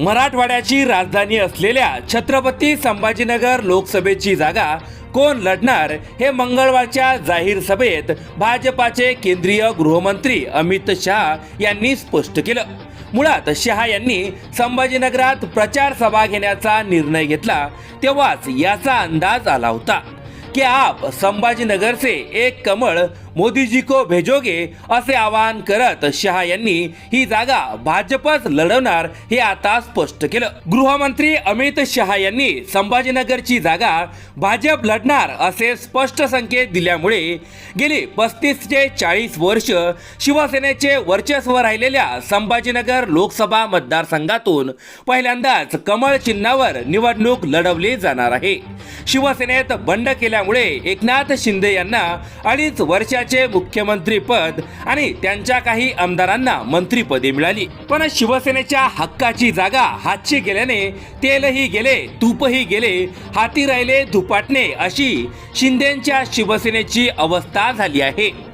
मराठवाड्याची राजधानी असलेल्या छत्रपती संभाजीनगर लोकसभेची जागा कोण लढणार हे मंगळवारच्या जाहीर सभेत भाजपाचे केंद्रीय गृहमंत्री अमित शहा यांनी स्पष्ट केलं. मुळात शहा यांनी संभाजीनगरात प्रचार सभा घेण्याचा निर्णय घेतला तेव्हाच याचा अंदाज आला होता. की आप संभाजीनगर से एक कमळ मोदीजी को भेजोगे असे आवाहन करत शहा यांनी ही जागा भाजपच लढवणार हे आता स्पष्ट केलं. गृहमंत्री अमित शहा यांनी संभाजीनगरची जागा भाजप लढणार असे स्पष्ट संकेत दिल्यामुळे गेली पस्तीस ते चाळीस वर्ष शिवसेनेचे वर्चस्व राहिलेल्या संभाजीनगर लोकसभा मतदारसंघातून पहिल्यांदाच कमळ चिन्हावर निवडणूक लढवली जाणार आहे. शिवसेनेत बंड केल्यामुळे एकनाथ शिंदे यांना अडीच वर्षाचे मुख्यमंत्री पद आणि त्यांच्या काही आमदारांना मंत्रीपदे मिळाली. पण शिवसेनेच्या हक्काची जागा हातची गेल्याने तेलही गेले तूपही गेले हाती राहिले धुपाटणे अशी शिंदेच्या शिवसेनेची अवस्था झाली आहे.